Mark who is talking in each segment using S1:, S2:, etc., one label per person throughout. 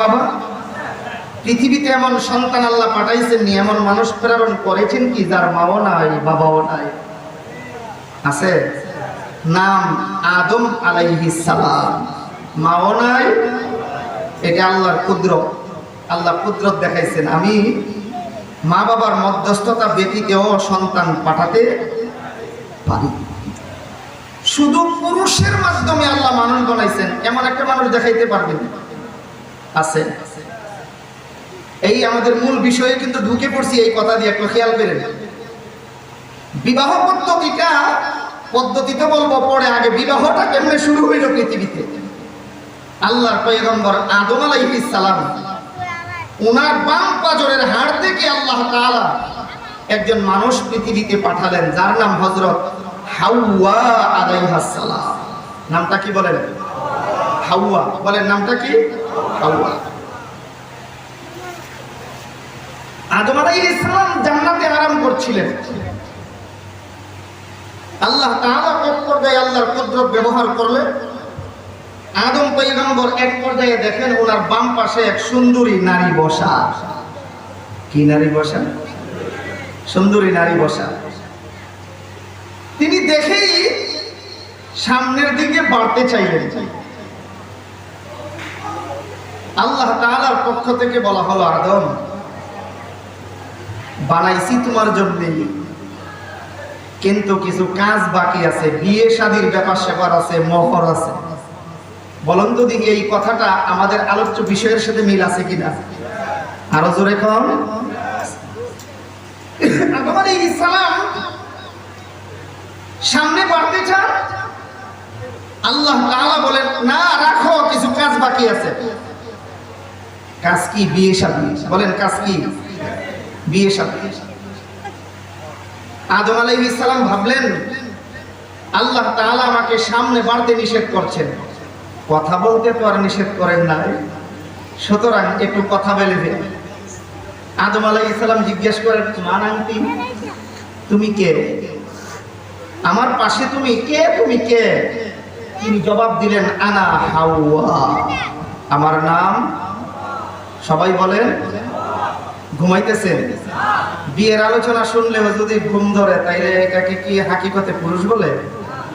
S1: বাবা, পৃথিবীতে এমন সন্তান আল্লাহ পাঠাইছেন নি, এমন মানুষ প্রেরণ করেছেন কি যার মাও নাই, বাবাও নাই? আছে? নাম আদম সালাম। মাও নাই, এটা আল্লাহর কুদরত। আল্লাহ কুদরত দেখাইছেন, আমি মা বাবার মধ্যস্থতা ব্যতীতেও সন্তান পাঠাতে পারি। শুধু পুরুষের মাধ্যমে আল্লাহ মানুষ বানাইছেন, এমন একটা মানুষ দেখাইতে পারবেন? আছে। এই আমাদের মূল বিষয়ে কিন্তু ঢুকে পড়ছি এই কথা দিয়ে, একটু খেয়াল করেন বিবাহ পদ্ধতিটা পদ্ধতিতে বলব, পরে আগে বিবাহটা কেমনে শুরু হইল পৃথিবীতে? আল্লাহর পয়গম্বর আদম আলাইহিস সালাম ওনার বাম পাজরের হাড় থেকে আল্লাহ তাআলা একজন মানুষ পৃথিবীতে পাঠালেন, যার নাম হযরত হাওয়া আলাইহাস সালাম। নামটা কি বলেন? হাওয়া। বলেন নামটা কি? আদম আলাইহিস সালাম জান্নাতে আরাম করছিলেন। আল্লাহ এক পর্যায়ে আল্লাহর ব্যবহার করলে আদম পয়গম্বর এক পর্যায়ে দেখেন ওনার বাম পাশে এক সুন্দরী নারী বসা। কি নারী বসা? সুন্দরী নারী বসা। তিনি দেখেই সামনের দিকে বাড়তে চাইলেন। আল্লাহ তাআলার পক্ষ থেকে বলা হলো, আদম, বানাইছি তোমার জন্যই কিন্তু কিছু কাজ বাকি আছে, বিয়ে শাদির ব্যাপার স্যাপার আছে, মহর আছে। বলুন তো দেখি, এই কথাটা আমাদের আলোচ্য বিষয়ের সাথে মিল আছে কিনা? আরও জোরে কম আদম আলাইহিস সালাম সামনে বাড়তে চান। আল্লাহ বলেন, না, রাখো, কিছু কাজ বাকি আছে। কাজ বিয়ে বলেন বিয়ে আদম ভাবলেন, আল্লাহ আমাকে সামনে বাড়তে নিষেধ করছেন। কথা বলতে তো আর নিষেধ করেন না সুতরাং একটু কথা বলে আদম জিজ্ঞেস করেন মান আন্টি তুমি কে? আমার পাশে তুমি কে? তুমি কে? তিনি জবাব দিলেন, আনা হাওয়া। আমার নাম সবাই বলেন, ঘুমাইতেছেন। বিয়ের আলোচনা শুনলে যদি ঘুম ধরে, তাইলে এটাকে কি হাকিকতে পুরুষ বলে?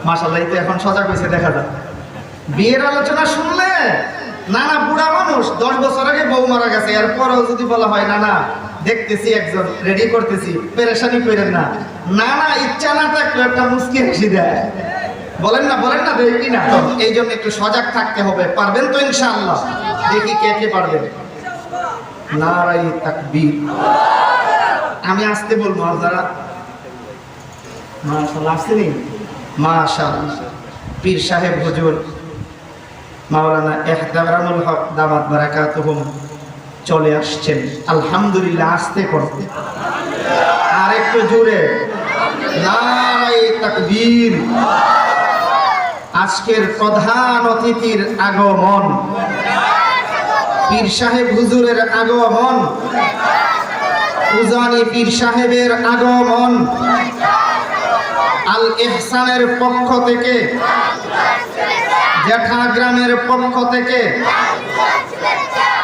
S1: মাসাল্লাহ তো এখন সজাগ হয়েছে দেখা যায় বিয়ের আলোচনা শুনলে না না বুড়া মানুষ দশ বছর আগে বউ মারা গেছে, এরপরেও যদি বলা হয় না না দেখতেছি একজন রেডি করতেছি, পেরেশানি করেন না। না না ইচ্ছা না থাকলে একটা মুসকি হাসি দেয়। বলেন না বলেন না, দেখি না। এই জন্য একটু সজাগ থাকতে হবে, পারবেন তো ইনশাআল্লাহ। দেখি কে কে পারবেন নারাই তাকবীর। আমি আসতে বলব আর যারা মাশাআল্লাহ মাশাআল্লাহ। পীর সাহেব হুজুর, মাওলানা হক দামাত বারাকাতুহুম চলে আসছেন। আলহামদুলিল্লাহ আসতে করতে। আর একটু জোরে নারাই তাকবীর। আজকের প্রধান অতিথির আগমন। পীর সাহেব হুজুরের আগমন। উজানি পীর সাহেবের আগমন। আল ইহসানের পক্ষ থেকে। জেঠা গ্রামের পক্ষ থেকে।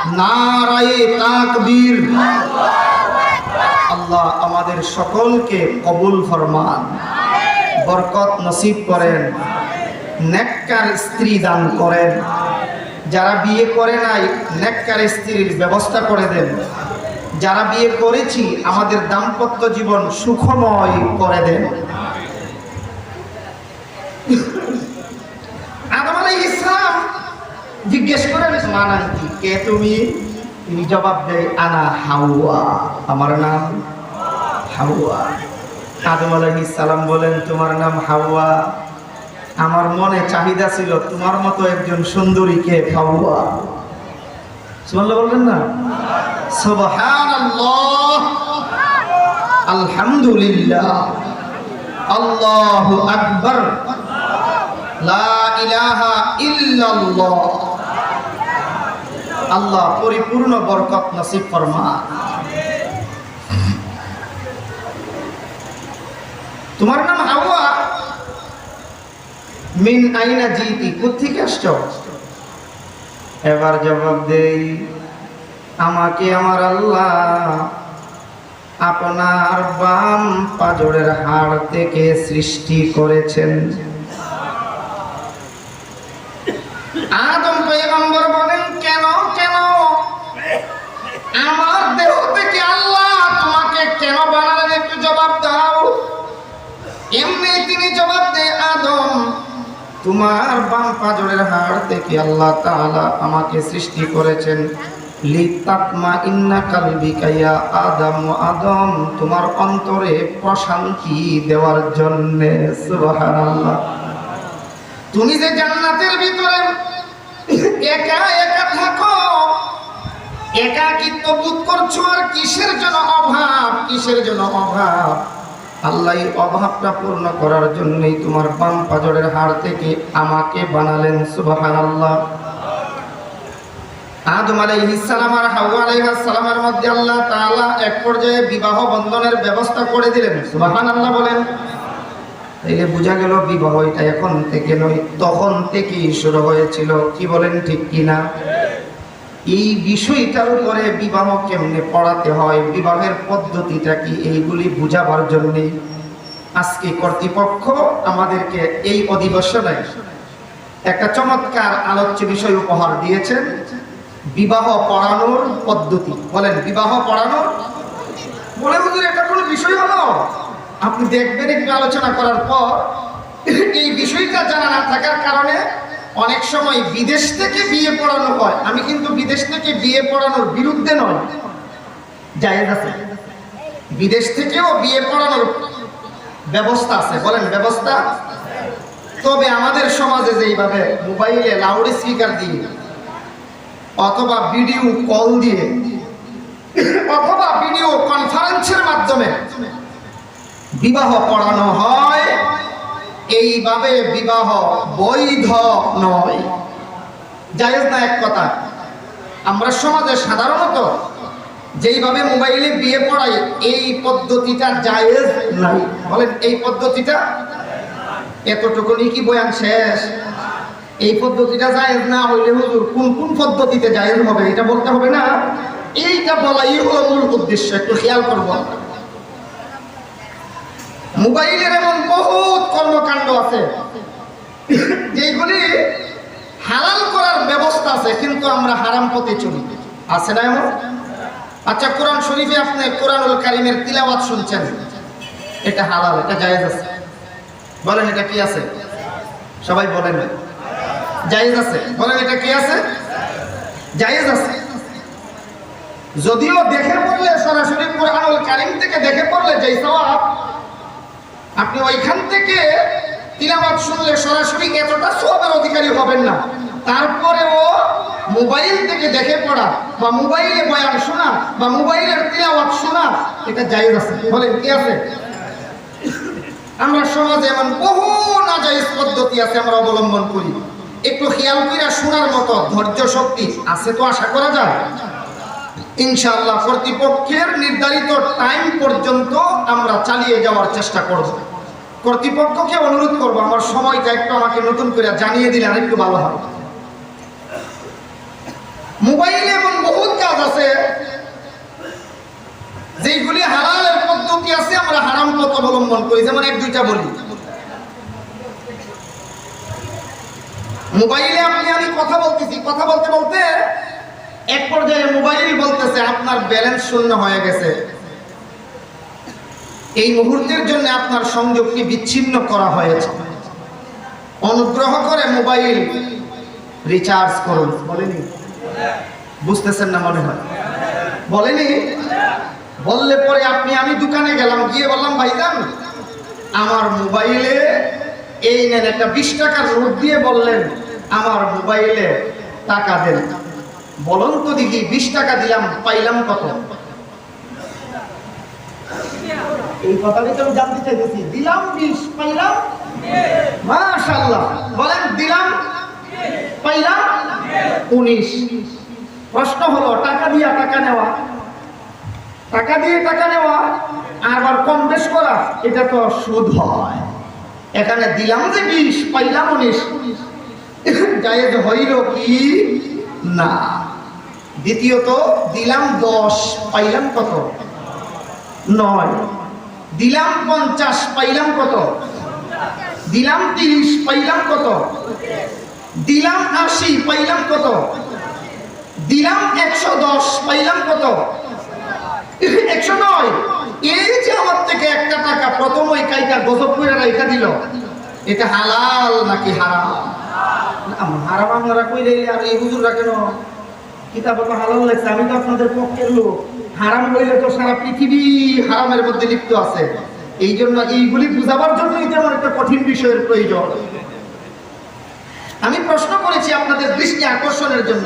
S1: নারায়ে তাকবীর। আল্লাহ আমাদের সকলকে কবুল ফরমান। বরকত নসিব করেন। নেককার স্ত্রী দান করেন। যারা বিয়ে করে নাই, নেককার স্ত্রীর ব্যবস্থা করে দেন। যারা বিয়ে করেছি, আমাদের দাম্পত্য জীবন সুখময় করে দেন। আদম ইসলাম জিজ্ঞেস করেন মানান্তি কে তুমি? তিনি জবাব দেয়, আনা হাওয়া। আমার নাম হাওয়া। আদম আলাইহিস সালাম বলেন, তোমার নাম হাওয়া? আমার মনে চাহিদা ছিল তোমার মতো একজন সুন্দরীকে হাওয়া সুবহানাল্লাহ বললেন না? সুবহানাল্লাহ। আলহামদুলিল্লাহ। আল্লাহু আকবার। লা ইলাহা ইল্লাল্লাহ। আল্লাহ পরিপূর্ণ বরকত নসিব ফরমা। তোমার নাম হাওয়া? মিন আইনা জিতি? কোথেকে আসছো? এবার জবাব দেই, আমাকে আমার আল্লাহ আপনার বাম পাজরের হাড় থেকে সৃষ্টি করেছেন। আদম পয়গম্বর বলেন, কেন কেন? আমার দেহ থেকে আল্লাহ তোমাকে কেন বানালেন? একটু জবাব দাও। এমনি তিনি জবাব দেয়, আদম তোমার বাম পাজরের হাড় থেকে আল্লাহ আমাকে সৃষ্টি করেছেন। আদম আদম, তোমার অন্তরে দেওয়ার তুমি যে জান্নাতের ভিতরে একা একা থাকো করছ আর কিসের জন্য অভাব? কিসের জন্য অভাব? আল্লাহ অভাবটা পূর্ণ করার জন্যই তোমার বাম পাজরের হাড় থেকে আমাকে বানালেন সুবাহান আল্লাহ আদম আর হাওয়া মধ্যে আল্লাহ এক পর্যায়ে বিবাহ বন্ধনের ব্যবস্থা করে দিলেন, সুবহানাল্লাহ বলেন। তাইলে বোঝা গেল বিবাহ এটা এখন থেকে নয়, তখন থেকেই শুরু হয়েছিল, কি বলেন ঠিক কিনা? এই বিষয়টার উপরে বিবাহ কেমনে পড়াতে হয়। বিবাহের পদ্ধতিটা কি? এইগুলি বুঝাবার জন্যে আজকে কর্তৃপক্ষ আমাদেরকে এই অধিবেশনে একটা চমৎকার আলোচ্য বিষয় উপহার দিয়েছেন। বিবাহ পড়ানোর পদ্ধতি। বলেন, বিবাহ পড়ানোর? বলে, হুজুর, এটা কোনো বিষয় হলো? আপনি দেখবেন একটু আলোচনা করার পর এই বিষয়টা জানা না থাকার কারণে অনেক সময় বিদেশ থেকে বিয়ে পড়ানো হয়। আমি কিন্তু বিদেশ থেকে বিয়ে পড়ানোর বিরুদ্ধে নয়। বিদেশ থেকেও বিয়ে পড়ানোর ব্যবস্থা আছে। বলেন, ব্যবস্থা? তবে আমাদের সমাজে যেইভাবে মোবাইলে লাউড স্পিকার দিয়ে অথবা ভিডিও কল দিয়ে অথবা ভিডিও কনফারেন্সের মাধ্যমে বিবাহ পড়ানো হয় এইভাবে বিবাহ বৈধ নয়। জায়েজ না এক কথা, আমরা সমাজে সাধারণত যেইভাবে মোবাইলে বিয়ে পড়াই, এই পদ্ধতিটা জায়েজ নাই। বলেন, এই পদ্ধতিটা? এতটুকুনি কি বয়ান শেষ? এই পদ্ধতিটা জায়েজ না হইলে হুজুর কোন কোন পদ্ধতিতে জায়েজ হবে? এটা বলতে হবে না। এইটা বলাই হলো মূল উদ্দেশ্য, একটু খেয়াল করব আমরা। মোবাইলের এমন বহুত কর্মকাণ্ড আছে। যেগুলি হালাল করার ব্যবস্থা আছে, কিন্তু আমরা হারাম পথে চলি। আছে না এমন? আচ্ছা কোরআন শরীফে আপনি কোরআনুল কারিমের তিলাওয়াত শুনছেন? এটা হালাল, এটা জায়েজ আছে। বলেন, এটা কি আছে? সবাই বলেন না। জায়েজ আছে। বলেন, এটা কি আছে? জায়েজ আছে। যদিও দেখে পড়লে সরাসরি কোরআনুল কারিম থেকে দেখে পড়লে যেই সওয়াব আপনি ওইখান থেকে তিলাবাত শুনলে সরাসরি এতটা সবের অধিকারী হবেন না। তারপরেও মোবাইল থেকে দেখে পড়া বা মোবাইলে বয়ান শোনা বা মোবাইলের তিলাওয়াত শোনা, এটা জায়েজ আছে। বলেন, কি আছে? আমরা সমাজে এমন বহু নাজাইজ পদ্ধতি আছে আমরা অবলম্বন করি। একটু খেয়াল করে শোনার মতো ধৈর্য শক্তি আছে তো আশা করা যায়? ইনশাআল্লাহ কর্তৃপক্ষের নির্ধারিত টাইম পর্যন্ত আমরা চালিয়ে যাওয়ার চেষ্টা করব। কর্তৃপক্ষকে অনুরোধ করব, আমার সময়টা একটু আমাকে নতুন করে জানিয়ে দিলে আরেকটু ভালো হবে মোবাইলে এমন বহুত কাজ আছে। যেইগুলি হালালের পদ্ধতি আছে, আমরা হারাম পথ অবলম্বন করি। যেমন এক, দুইটা বলি। মোবাইলে আপনি, আমি কথা বলতেছি। কথা বলতে বলতে এক পর্যায়ে মোবাইল বলতেছে, আপনার ব্যালেন্স শূন্য হয়ে গেছে। এই মুহূর্তের জন্য আপনার সংযোগটি বিচ্ছিন্ন করা হয়েছে। অনুগ্রহ করে মোবাইল রিচার্জ করুন। বলেনি? বুঝতেছেন না মনে হয়। বলেনি? বললে পরে আপনি, আমি দোকানে গেলাম, গিয়ে বললাম, ভাইজান, আমার মোবাইলে এই নেন, একটা বিশ টাকার নোট দিয়ে বললেন, আমার মোবাইলে টাকা দেন। বলুন তো দেখি, বিশ টাকা দিলাম, পাইলাম কত? এই কথাটাই তো আমি জানতে চাইতেছি। দিলাম বিশ পাইলাম? মাশাল্লাহ বলেন, দিলাম, পাইলাম, উনিশ। প্রশ্ন হলো, টাকা দিয়া টাকা নেওয়া। টাকা দিয়ে টাকা নেওয়া আবার কম বেশ করা, এটা তো সুদ হয়। এখানে দিলাম যে বিশ পাইলাম উনিশ। জায়েজ হইল কি? না। দ্বিতীয়ত, দিলাম দশ, পাইলাম কত? নয়। দিলাম পঞ্চাশ, পাইলাম কত? দিলাম তিরিশ, পাইলাম কত? দিলাম আশি, পাইলাম কত? দিলাম একশো দশ, পাইলাম কত? একশো নয়। এই যে আমার থেকে একটা টাকা প্রথম ওই কাইটা গজব রেখা দিল। এটা হালাল নাকি হারাম? হারাম আমরা কই আর এই হুজুররা কেন? কিতাবে হালাল লেখছে আমি তো আপনাদের পক্ষের লোক। হারাম হইলে তো সারা পৃথিবী হারামের মধ্যে লিপ্ত আছে। এই জন্য এইগুলি বুঝাবার জন্যই তো আমার একটা কঠিন বিষয়ের প্রয়োজন। আমি প্রশ্ন করেছি আপনাদের দৃষ্টি আকর্ষণের জন্য।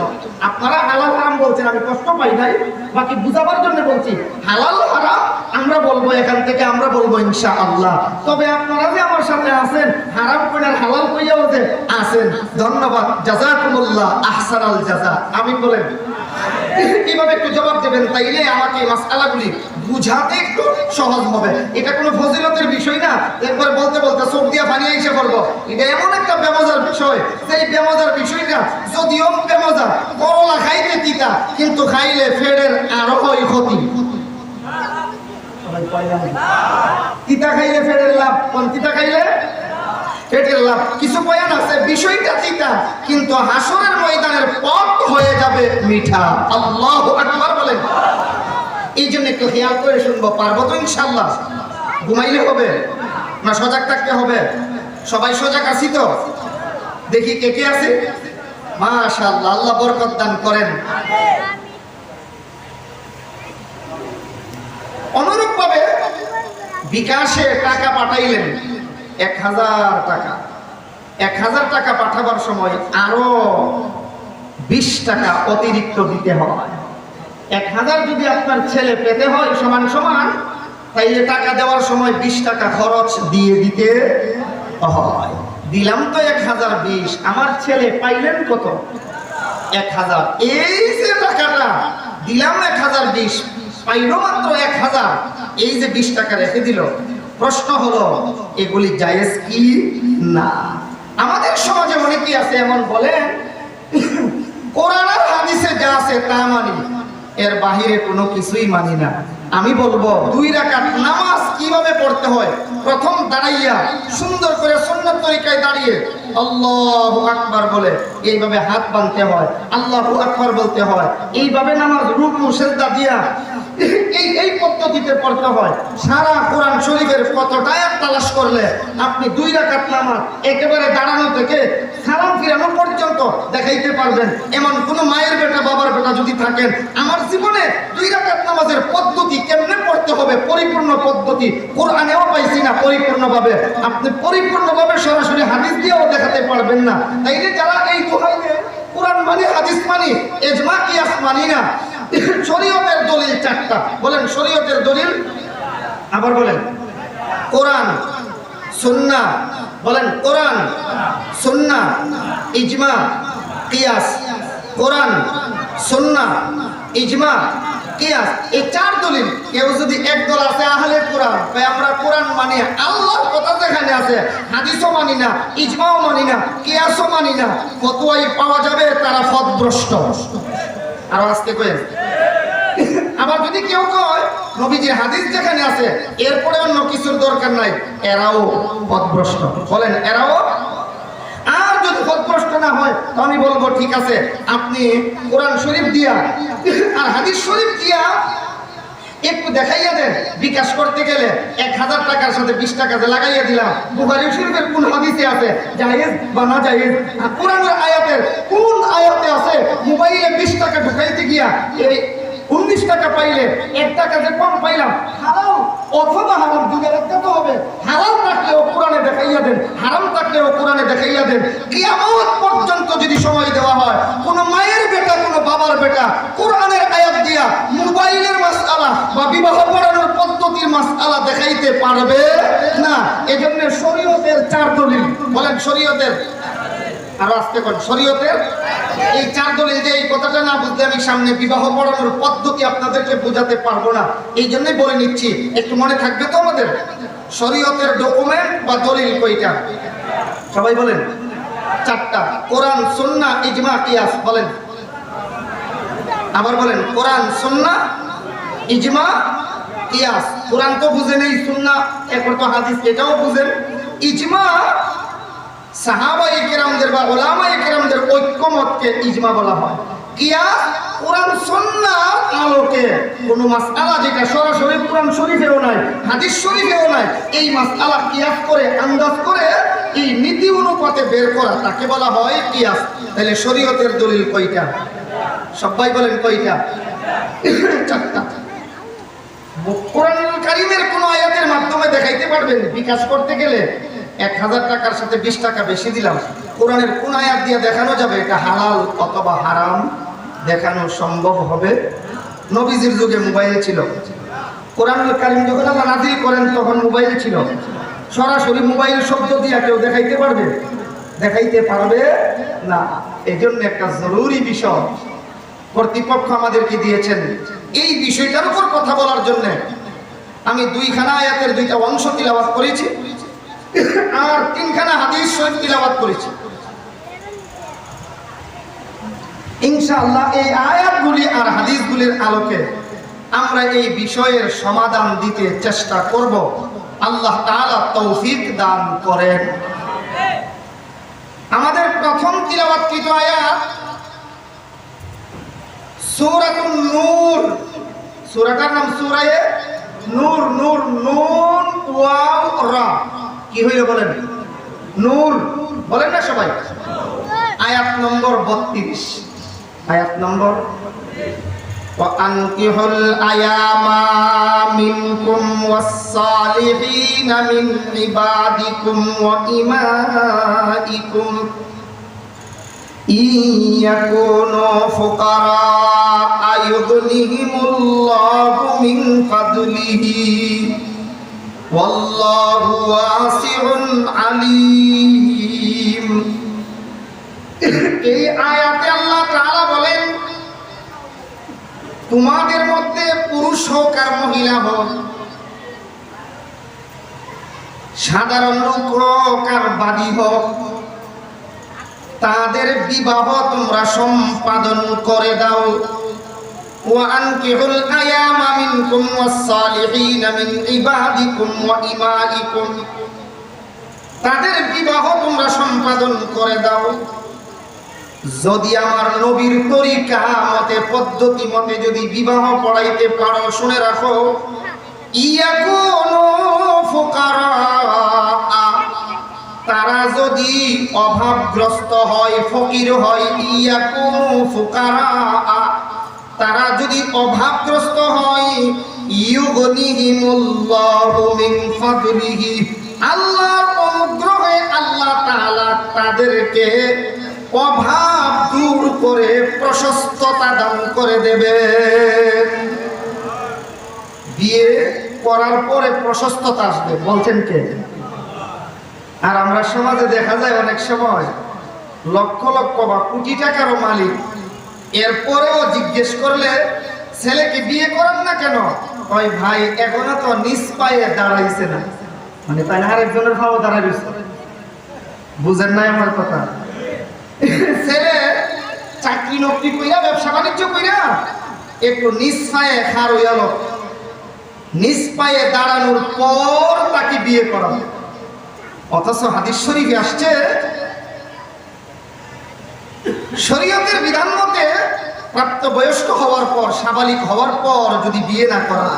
S1: আপনারা হালাল হারাম বলছেন, আমি কষ্ট পাই নাই। বাকি বুঝাবার জন্য বলছি, হালাল হারাম আমরা বলব, এখান থেকে আমরা বলব ইনশা আল্লাহ তবে আপনারা যে আমার সামনে আছেন, হারাম কইনার হালাল কইয়াও যে আছেন। ধন্যবাদ। জাজাকুমুল্লাহ, আহসানাল জাজা। আমি বলেন। কীভাবে একটু জবাব দেবেন? তাইলে আমাকে এই মাসআলাগুলি বুঝাতে একটু সহজ হবে। এটা কোনো ফজিলতের বিষয় না। একবার বলতে বলতে চোখ দিয়া পানি এসে পড়ব। এটা এমন একটা বেমজার বিষয়। এই বেমজার বিষয়টা যদিও বেমজা করলা খাইতে তিতা, কিন্তু খাইলে ফেরের আরও হয় ক্ষতি। তিতা খাইলে ফেরের লাভ তিতা খাইলে? পেটের লাভ কিছু বয়ান আছে, বিষয়টা তিতা কিন্তু হাসরের ময়দানের পথ হয়ে যাবে মিঠা। আল্লাহ আকবার বলেন। এই জন্য একটু খেয়াল করে শুনব, পারব তো ইনশাল্লাহ ঘুমাইলে হবে না সজাগ থাকতে হবে? সবাই সজাগ আছি তো? দেখি কে কে আছে? মাশাআল্লাহ, আল্লাহ বরকত দান করেন। অনুরূপ ভাবে বিকাশে টাকা পাঠাইলেন। এক হাজার টাকা। এক হাজার টাকা পাঠাবার সময় আরও বিশ টাকা অতিরিক্ত দিতে হয়। এক হাজার যদি আপনার ছেলে পেতে হয় সমান সমান, তাইলে টাকা দেওয়ার সময় বিশ টাকা খরচ দিয়ে দিতে হয়। দিলাম তো এক হাজার বিশ, আমার ছেলে পাইলেন কত? এক হাজার। এই যে টাকাটা, দিলাম এক হাজার বিশ, পাইলো মাত্র এক হাজার, এই যে বিশ টাকা রেখে দিল প্রশ্ন হলো, এগুলি জায়েজ কি? না। আমাদের সমাজে অনেকেই আছে, এমন বলেন কোরআন আর হাদিসে যা আছে তা মানি, এর বাহিরে কোনো কিছুই মানি না। আমি বলব, দুই রাকাত নামাজ কীভাবে পড়তে হয়? প্রথম দাঁড়াইয়া সুন্দর করে সুন্নত তরিকায় দাঁড়িয়ে আল্লাহু আকবার বলে, এইভাবে হাত বাঁধতে হয়, আল্লাহু আকবার বলতে হয়। এইভাবে নামাজ রুকু, সেজদা দিয়া এই পদ্ধতিতে পড়তে হয়। সারা কোরআন শরীফের কতটা তালাশ করলে আপনি দুই নামাজ একেবারে দাঁড়ানো থেকে সালাম ফিরানো পর্যন্ত দেখাইতে পারবেন। এমন কোন মায়ের বেটা, বাবার বেটা যদি থাকেন, আমার জীবনে দুই নামাজের পদ্ধতি কেমনে পড়তে হবে? পরিপূর্ণ পদ্ধতি কোরআনেও পাইছি না পরিপূর্ণভাবে। আপনি পরিপূর্ণভাবে সরাসরি হাদিস দিয়েও দেখাতে পারবেন না। তাই যে যারা এই দোহাইলে, কোরআন মানে হাদিস মানি, এজমা, কিয়াস মানি না। শরীয়তের দলিল চারটা। বলেন, শরীয়তের দলিল, আবার বলেন, কোরআন, সুন্না, বলেন, কোরআন, সুন্না, ইজমা, কিয়াস, কোরআন, সুন্না, ইজমা, কিয়াস। এই চার দলিল, কেউ যদি এক দল আছে, আহলে কোরআন, তাই আমরা কোরআন মানি আল্লাহর কথা যেখানে আছে, হাদিসও মানি না, ইজমাও মানি না, কিয়াসও মানি না, ফতোয়াই পাওয়া যাবে, তারা ফদভ্রষ্ট আর আজকে কয়ে আবার যদি কেউ কয় নবীজির হাদিস যেখানে আছে, এরপরে অন্য কিছুর দরকার নাই, এরাও পথভ্রষ্ট। বলেন, এরাও? আর যদি পথভ্রষ্ট না হয়, তো আমি বলব, ঠিক আছে, আপনি কোরআন শরীফ দিয়া আর হাদিস শরীফ দিয়া একটু দেখাইয়া দেন। বিকাশ করতে গেলে এক হাজার টাকার সাথে বিশ টাকা লাগাইয়া দিলাম। বুহারি শরীফের কোন হাদিসে আছে? জাহেজ বা না জাহেজ কোরআনের আয়াতের কোন আয়াতে আছে? মোবাইলে বিশ টাকা ঢুকাইতে গিয়া এই উনিশ টাকা পাইলে, এক টাকা যে কম পাইলাম, হারাম। অথবা হারাম দুধের একটা তো হবে। হারাম থাকলেও কোরআনে দেখাইয়া দেন, হারাম থাকলেও কোরআনে দেখাইয়া দেন। কিয়ামত পর্যন্ত যদি সময় দেওয়া হয়, কোন মায়ের বেটা, কোন বাবার বেটা কোরআনের আয়াত দিয়া মোবাইলের মাস আলা বা বিবাহ পড়ানোর পদ্ধতির মাসআলা দেখাইতে পারবে না। এজন্য শরীয়তের চার দলিল। বলেন শরীয়তের। আর এই চার দলিল যে এই কথাটা না বুঝলে আমি সামনে বিবাহ পড়ানোর পদ্ধতি বোঝাতে পারব না। এই জন্যই বলে নিচ্ছি, একটু মনে থাকবে তো আমাদের? শরীয়তের ডকুমেন্ট বা দলিল কইটা সবাই বলেন। চারটা। কোরআন সুন্নাহ ইজমা, কিয়াস, বলেন। আবার বলেন, কোরআন, সুন্না, ইজমা, কিয়াস। কোরআন তো বুঝে নেই, সুন্না, এরপর তো হাদিস, এটাও বুঝেন। ইজমা সাহাবাই কেরামদের বা ওলামাই কেরামদের ঐক্যমতকে ইজমা বলা হয়। কিয়াস, কোরআন সুন্নাহ আলোকে কোন মাসআলা যেটা সরাসরি কোরআন শরীফেও নাই, হাদিস শরীফেও নাই, এই মাসআলা কিয়াস করে, আন্দাজ করে এই নীতি অনুপাতে বের করা, তাকে বলা হয় কিয়াস। তাহলে শরীয়তের দলিল কয়টা? সবাই বলেন কয়টা? চারটা। কোরআনুল কারিমের কোন আয়াতের মাধ্যমে দেখাইতে পারবেন? বিকাশ করতে গেলে এক হাজার টাকার সাথে বিশ টাকা বেশি দিলাম। কোরআনের কোন আয়াত দিয়ে দেখানো যাবে? এটা হালাল অথবা হারাম দেখানো সম্ভব হবে। নবীজির যুগে মোবাইল ছিল। কোরআনুল কারিম যখন আল্লাহ নাজিল করেন, তখন মোবাইল ছিল। সরাসরি মোবাইল শব্দ দিয়ে কেউ দেখাইতে পারবে? দেখাইতে পারবে না। এই জন্য একটা জরুরি বিষয়। কর্তৃপক্ষ আমাদেরকে দিয়েছেন এই বিষয়টার উপর কথা বলার জন্য। আমি দুইখানা আয়াতের দুইটা অংশ তিলাবাত করেছি। আর তিনখানা হাদিস তিলাবাত এই আয়াতগুলি আর হাদিসগুলির আলোকে আমরা এই বিষয়ের সমাধান দিতে চেষ্টা করব। আল্লাহ তৌফিক দান করেন। আমাদের প্রথম তিলাবাতকৃত আয়াত সূরাতুন নূর। নাম সূরায়ে নূর নূর নুন ওয়াও রা কি হইল বলেন নূর বলেন না সবাই আয়াত নম্বর 32 আয়াত নম্বর وأنكحوا الأيام منكم والصالحين من عبادكم وإمائكم إن يكونوا فقراء يغنهم الله من فضله والله واسع عليم এই আয়াতে আল্লাহ তাআলা বলেন তোমাদের মধ্যে পুরুষ হোক আর মহিলা হোক সাধারণ লোক হোক আর বাদী হোক তাদের বিবাহ তোমরা সম্পাদন করে দাও وأنكحوا الأيام منكم والصالحين من عبادكم وإمائكم তাদের বিবাহ তোমরা সম্পাদন করে দাও যদি আমার নবীর তরিকা মতে পদ্ধতি মতে যদি বিবাহ পড়াইতে পারো শুনে রাখো ইয়াকুনু ফুকারা তারা যদি অভাবগ্রস্ত হয় ফকির হয় ইয়াকুনু ফুকারা তারা যদি অভাবগ্রস্ত হয় আল্লাহর অনুগ্রহে আল্লাহ তাআলা তাদেরকে অভাব দূর করে প্রশস্ততা দান করে দেবে। বিয়ে করার পরে প্রশস্ততা আসবে, বলছেন কে? আর আমরা সমাজে দেখা যায় অনেক সময় লক্ষ লক্ষ বা কোটি টাকারও মালিক এরপরেও জিজ্ঞেস করলে, ছেলেকে বিয়ে করেন না কেন? ওই ভাই এখনও তো নিজ পায়ে দাঁড়াইছে না। মানে তাই আরেকজনের ভাবও দাঁড়াইছে? বুঝেন নাই আমার কথা। ছেলে চাকরি নকরি কইরা, ব্যবসা বাণিজ্য কইরা একটু নিজ পায়ে খার হইয়াল নিজ পায়ে দাঁড়ানোর পর তাকে বিয়ে করা অথচ হাদিস শরীফে আসছে, শরীয়তের বিধান মতে প্রাপ্তবয়স্ক হওয়ার পর, সাবালিক হওয়ার পর যদি বিয়ে না করা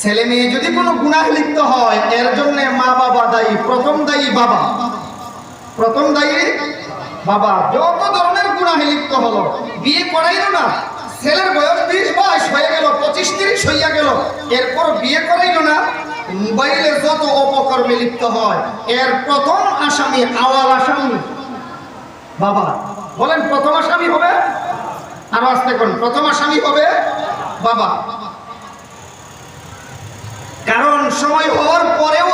S1: ছেলে মেয়ে যদি কোনো গুনাহ লিপ্ত হয়, এর জন্য মা বাবা দায়ী, প্রথম দায়ী বাবা। প্রথম দায়ী বাবা। যত ধরনের গুনাহে লিপ্ত হলো, বিয়ে করাইল না, ছেলের বয়স বিশ বয়স হয়ে গেল, পঁচিশ, তিরিশ হইয়া গেল, এরপর বিয়ে করাইল না, মোবাইলে যত অপকর্মে লিপ্ত হয়, এর প্রথম আসামি আওয়াল আসামি বাবা। বলেন, প্রথম আসামি হবে? আরও আসতে করুন। প্রথম আসামি হবে বাবা। কারণ সময় হওয়ার পরেও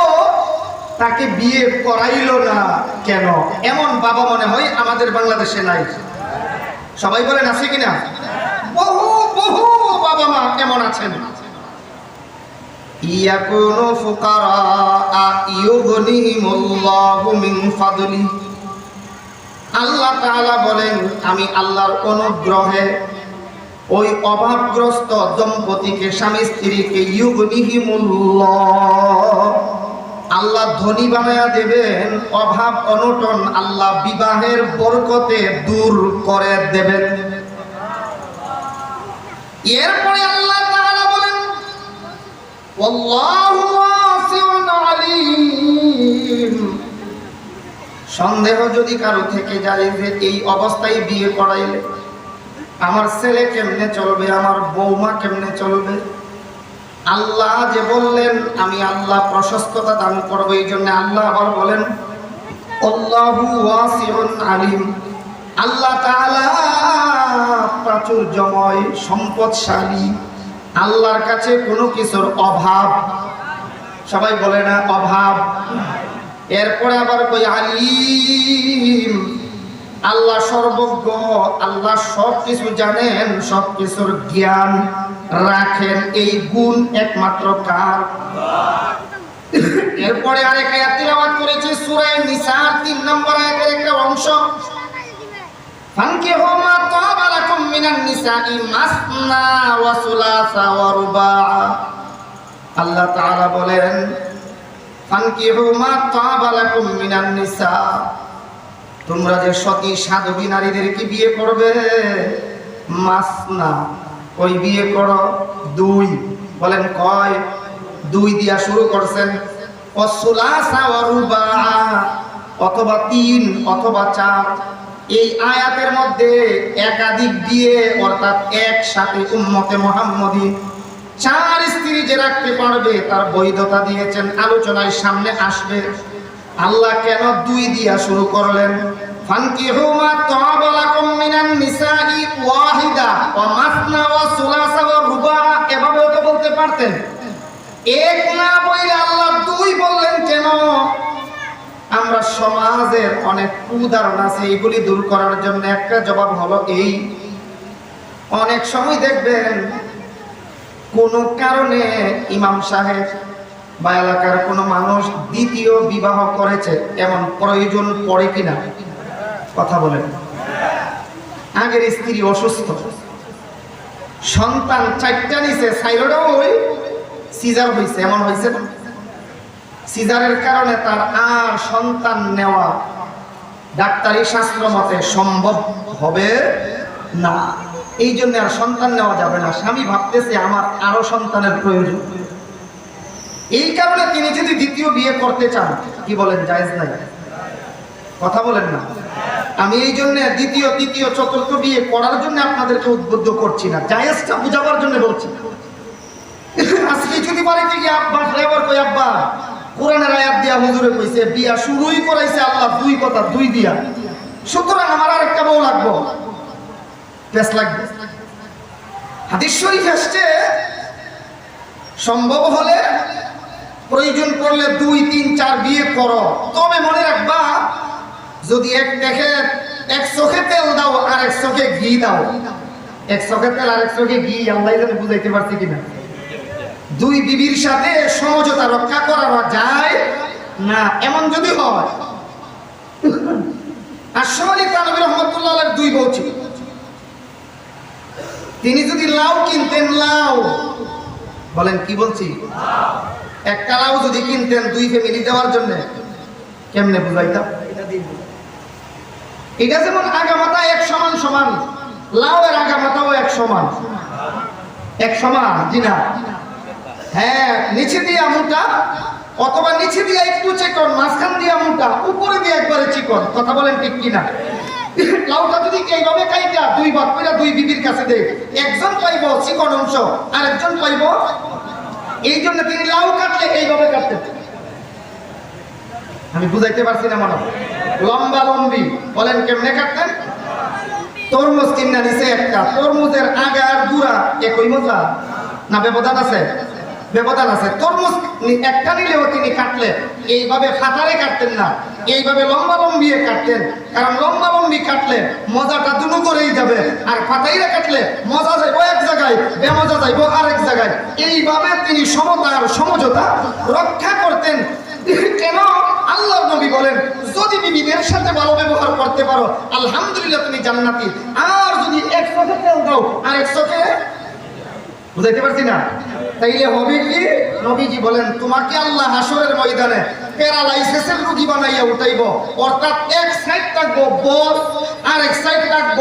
S1: তাকে বিয়ে করাইলো না কেন? এমন বাবা মনে হয় আমাদের বাংলাদেশে নাই। সবাই বলেন, আছে কিনা? বহু বহু বাবা মা এমন আছেন। ইয়াকুনু ফুকারা ইউগনিহিমুল্লাহু মিন ফাদলি আল্লাহ তাআলা বলেন, আমি আল্লাহর অনুগ্রহে ওই অভাবগ্রস্ত দম্পতিকে, স্বামী স্ত্রীকে আল্লাহ ধনী বানায়া দেবেন, অভাব অনটন আল্লাহ বিবাহের বরকতে দূর করে দেবেন। এরপরে আল্লাহ বলেন সন্দেহ যদি কারও থেকে যায় যে এই অবস্থায় বিয়ে করাইলে, আমার ছেলে কেমনে চলবে, আমার বৌমা কেমনে চলবে? আল্লাহ যে বললেন, আমি আল্লাহ প্রশস্ততা দান করব, এই জন্য আল্লাহ আবার বলেন আলিম। আল্লাহ প্রাচুর্যময়, সম্পদশালী। আল্লাহর কাছে কোনো কিছুর অভাব। সবাই বলে না, অভাব। এরপরে আবার কই, আলিম। আল্লাহ সর্বজ্ঞ, আল্লাহ সব কিছু জানেন সব কিছুর জ্ঞান রাখেন। এই গুণ একমাত্র কার? এরপরে আরেক আয়াত তিলাওয়াত করেছি, সূরা নিসার 3 নম্বর আয়াতের একটা অংশ। ফানকিহু মা তাবা লাকুম মিনান নিসাই মাসনা ওয়া সুলাসা ওয়া রুবা। আল্লাহ তাআলা বলেন তোমরা যে সতী সাধবী নারীদেরকে বিয়ে করবে, মাস না, ওই বিয়ে করো দুই। বলেন কয়? দুই দিয়া শুরু করছেন অথবা তিন অথবা চার। এই আয়াতের মধ্যে একাধিক বিয়ে, অর্থাৎ একসাথে উম্মতে মোহাম্মদী চার স্ত্রী যে রাখতে পারবে, তার বৈধতা দিয়েছেন, আলোচনায় সামনে আসবে। আল্লাহ কেন দুই দিয়া শুরু করলেন? ফানকিহু মা তাবা লাকুম মিনান নিসাই ওয়াহিদা ওয়া মাসনা ওয়া সুলাসা ওয়া রুবা বলতে পারতেন। আল্লাহ দুই বললেন কেন? আমরা সমাজের অনেক উদাহরণ আছে, এইগুলি দূর করার জন্য একটা জবাব হলো এই। অনেক সময় দেখবেন কোনো কারণে ইমাম সাহেব বা এলাকার কোনো মানুষ দ্বিতীয় বিবাহ করেছে, এমন প্রয়োজন পড়ে কিনা? কথা বলেন। আগের স্ত্রী অসুস্থ, সন্তান চারটা নিছে সাইরোটাও ওই, সিজার হয়েছে এমন হয়েছে না? সিজারের কারণে তার আর সন্তান নেওয়া ডাক্তারি শাস্ত্র মতে সম্ভব হবে না। এই জন্য আর সন্তান নেওয়া যাবে না। স্বামী ভাবতেছে, আমার আরও সন্তানের প্রয়োজন। এই কারণে তিনি যদি দ্বিতীয় বিয়ে করতে চান, কি বলেন, জায়েজ নাই? কথা বলেন না। আমি এই জন্য দ্বিতীয়, তৃতীয়, চতুর্থ বিয়ে করার জন্য আপনাদেরকে উদ্বুদ্ধ করছি না। জায়েজটা বুঝাবার জন্য বলছি। আজকে যদি বাড়িতে গিয়ে আব্বা ড্রাইভার কই, আব্বা, কোরআনের আয়াত দিয়া হুজুরে কইছে, বিয়া শুরুই করাইছে আল্লাহ, দুই কথা, দুই দিয়া। সুতরাং আমার আরেকটা বউ লাগবো। পেস লাগবে। হাদিস শরীফ আসছে, সম্ভব হলে প্রয়োজন পড়লে দুই, তিন, চার বিয়ে করো। তবে মনে রাখবা, যদি এক দেখে এক চোখে তেল দাও আর এক চোখে ঘি দাও। এক চোখে তেল আর এক চোখে ঘি, আল্লাহ জানে বুঝাইতে পারছি কিনা। দুই বিবির সাথে সমঝোতা রক্ষা করা যায় না, এমন যদি হয়। আর সোহালি তানবী রহমতুল্লাহ দুই বউ ছিল। তিনি যদি লাউ কিনতেন লাউ। বলেন কি বলছি? একটা লাউ যদি কিনতেন দুই ফ্যামিলি দেওয়ার জন্য কেমনে বুঝাইতাম? এটা যেমন আগামাতা এক সমান সমান লাউ এর আগামাতাও এক সমান। এক সমান জি না? হ্যাঁ নিচে দিয়া মোটা অথবা নিচে দিয়া একটু চিকন মাঝখান দিয়া মোটা উপরে দিয়ে একবারে চিকন কথা বলেন ঠিক কিনা? লাউটা যদি এইভাবে কাইটা দুই ভাগ করে দুই বিবির কাছে দেয় একজন চিকন অংশ আর একজন পাইব এই জন্য তিনি লাউ কাটলে এইভাবে কাটতেন আমি বুঝাইতে পারছি না মনে লম্বা লম্বি, বলেন কেমনে কাটতেন? তরমুজ কিনা নিছে একটা, তরমুজের আগা আর গুড়া, একই মজা? না ব্যবধান আছে? ব্যবধান আছে। তরমুজ একটা নিলেও তিনি কাটলেন। এইভাবে ফাতারে কাটতেন না। এইভাবে লম্বা লম্বিয়ে কাটতেন। কারণ লম্বা লম্বি কাটলে মজাটা দুনো করেই যাবে। আর ফাতাইরে কাটলে মজা যাইব এক জায়গায়, বেমজা যাইব আরেক জায়গায়। এইভাবে তিনি সমতা আর সমঝোতা রক্ষা করতেন। কেন? আল্লাহর নবী বলেন, যদি বিবিদের সাথে ভালো ব্যবহার করতে পারো, আলহামদুলিল্লাহ তুমি জান্নাতি। আর যদি এক চোখে তেল দাও আর এক চোখে বুঝাইতে পারছি না? তাইলে হবে কি? নবীজি বলেন, তোমাকে আল্লাহ হাসরের ময়দানে প্যারালাইসিসের রোগী বানাইয়া উঠাইব। অর্থাৎ এক সাইড থাকব বস আর এক সাইড থাকব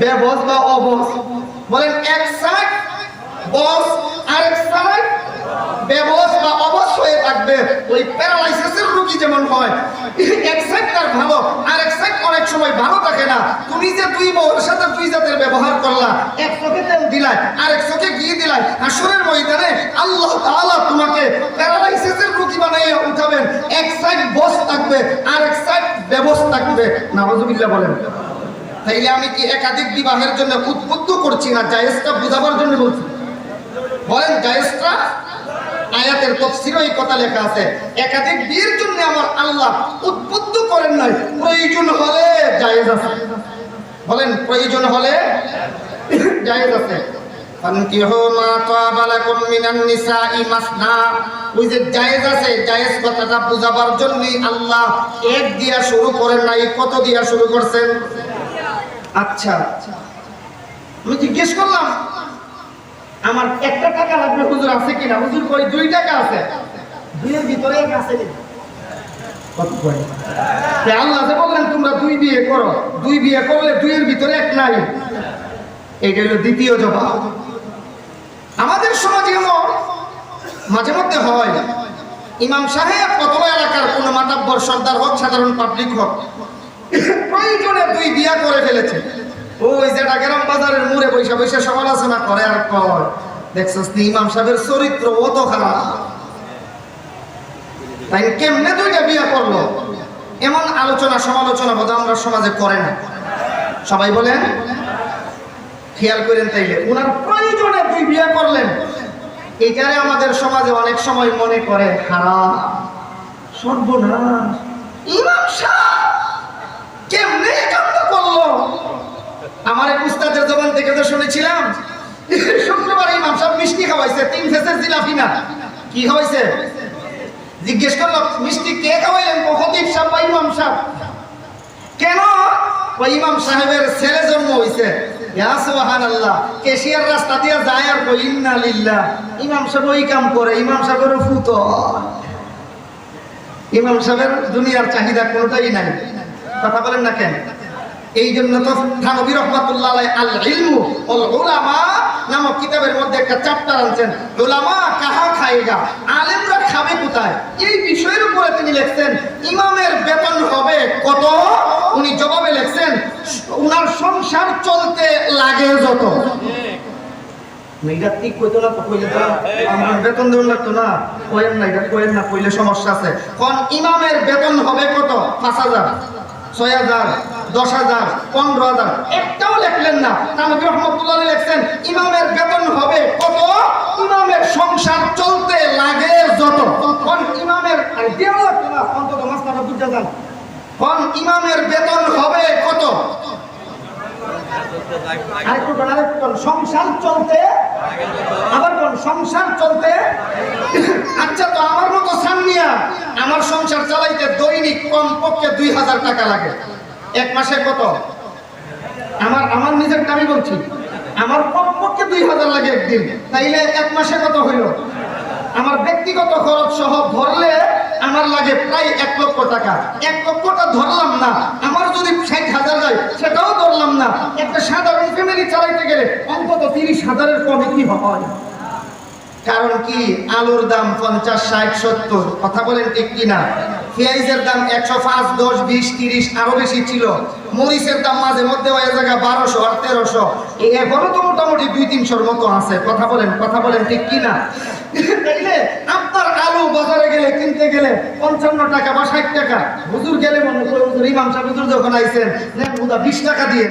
S1: বেবস বা অবস। বলেন, এক সাইড বস আর এক সাইড বেবস বা অবস হয়ে থাকবে। ওই প্যারালাইসিসের রোগী যেমন হয়। এক সাইড তার ভালো, আর এক সাইড অনেক সময় ভালো থাকে না। তুমি যে দুই বউর সাথে দুই জাতের ব্যবহার করলা, এক চোখে তেল দিলাই আর এক চোখে ঘি দিলাই আসরের ময়দানে আল্লাহ তাআলা তোমাকে প্যারালাইসিসের রোগী বানাইয়া উঠাবেন। এক সাইড বস থাকবে, আর এক সাইড ব্যবস্থা থাকবে। নামাজুবিল্লাহ বলেন। তাইলে আমি কি একাধিক বিবাহের জন্য উদ্বুদ্ধ করছি না? জায়েজটা বুঝাবার জন্য বলছি। আয়াতের তফসিরও এই কথা লেখা আছে। একাধিক বিয়ের জন্য আমার আল্লাহ উদ্বুদ্ধ করেন নাই। প্রয়োজন হলে জায়েজ আছে। বলেন, প্রয়োজন হলে জায়েজ আছে। মা জায়েজ আছে, জায়েজ কথাটা বুঝাবার জন্যই আল্লাহ দিয়া শুরু করেন নাই। কত দিয়া শুরু করছেন? আচ্ছা। আমি জিজ্ঞেস করলাম আমার একটা টাকা লাগবে, হুজুর আছে কিনা? হুজুর কই দুই টাকা আছে। দুইয়ের ভিতরে এক আছে বিয়ে করো। বিয়ে করলে হলো দ্বিতীয় জবাব। আমাদের সমাজে মাঝে মধ্যে হয়, ইমাম সাহেব এলাকার সর্দার সাধারণ পাবলিক হোক, প্রয়োজনে দুই বিয়া করে ফেলেছে। ওই যেটা গ্রাম বাজারের মুড়ে বৈশা বৈশা সমালোচনা করে আর কয়। দেখছিস ইমাম সাহেবের চরিত্র অত খারাপ। তাই কেমনে দুইটা বিয়া করল? এমন আলোচনা, সমালোচনা বোধ আমরা সমাজে করে না। সবাই বলেন, খেয়াল করেন তাইলে ওনার প্রয়োজনে দুই বিয়ে করলেন। এটারে আমাদের সমাজে অনেক সময় মনে করে, হারাম, সর্বনাশ। ইমাম সাহেব, কেমনে কামটা করল? আমার এক উস্তাদের জবান থেকে তো শুনেছিলাম, শুক্রবার ইমাম সাহেব মিষ্টি খাওয়াইছে, তিন ফেসের জিলাপি না। কি খাওয়াইছে? জিজ্ঞেস করল, মিষ্টি কে খাওয়াইলেন? খতিব সাহেব বা ইমাম সাহেব কেন? ওই ইমাম সাহেবের ছেলে জন্ম হইছে। ইয়া সুবহানাল্লাহ, কেশিয়ার রাস্তা দিয়ে যায় আর কই, ইন্না লিল্লাহ। ইমাম সাহেব ওই কাম করে, ইমাম সাহেবের ফুত ইমাম সাহেবের দুনিয়ার চাহিদা কোনোটাই নাই। কথা বলেন না কেন? এই জন্য তো থানবী রহমাতুল্লাহ আল ইলমু ওয়াল উলামা নামক কিতাবের মধ্যে একটা চ্যাপ্টার আনছেন। উলামা কাহা আলেমরা খাবে কোথায়? এই বিষয়ের উপরে তিনি ইমামের বেতন হবে কত? উনি জবাবে লিখছেন, উনার সংসার চলতে লাগে যত। না তো বেতন লাগতো না। এটা না, কইলে সমস্যা আছে। কোন ইমামের বেতন হবে কত? পাঁচ হাজার। ছয় হাজার, দশ হাজার, পনেরো হাজার। একটাও লেখলেন না। তানবী রহমতুল্লাহ লেখছেন, ইমামের বেতন হবে কত? ইমামের সংসার চলতে লাগে যত। কোন ইমামের অন্তত মাস্টারটা বুঝা যান। কোন ইমামের বেতন হবে কত? আরেকটু আরেকটু সংসার চলতে আবার কোন সংসার চলতে আচ্ছা তো আমার মতো সামনিয়া আমার সংসার চালাইতে দৈনিক কমপক্ষে দুই হাজার টাকা লাগে। এক মাসে কত? আমার আমার নিজের আমি বলছি, আমার কমপক্ষে দুই হাজার লাগে একদিন। তাইলে এক মাসে কত হইল? আমার ব্যক্তিগত খরচ সহ ধরলে আমার লাগে প্রায় এক লক্ষ টাকা। এক লক্ষটা ধরলাম না, আমার যদি ষাট হাজার যায়, সেটাও ধরলাম না। একটা সাধারণ ফ্যামিলি চালাইতে গেলে অন্তত তিরিশ হাজারের কমে কি হয়? কারণ কি? আলুর দাম পঞ্চাশ, ষাট, সত্তর। কথা বলেন ঠিক কিনা? পেঁয়াজের দাম একশো পাঁচ, দশ, বিশ, তিরিশ, আরও বেশি ছিল। মরিচের দাম মাঝে মধ্যে ওই জায়গা বারোশো আর তেরোশো। এখনও তো মোটামুটি দুই, তিনশোর মতো আছে। কথা বলেন কথা বলেন ঠিক কিনা? আপনার আলু বাজারে গেলে, কিনতে গেলে পঞ্চান্ন টাকা বা ষাট টাকা। হুজুর গেলে মনে করে হুজুর ইমাম সাহেব হুজুর যখন আইছেন, নেন বিশ টাকা দিয়ে।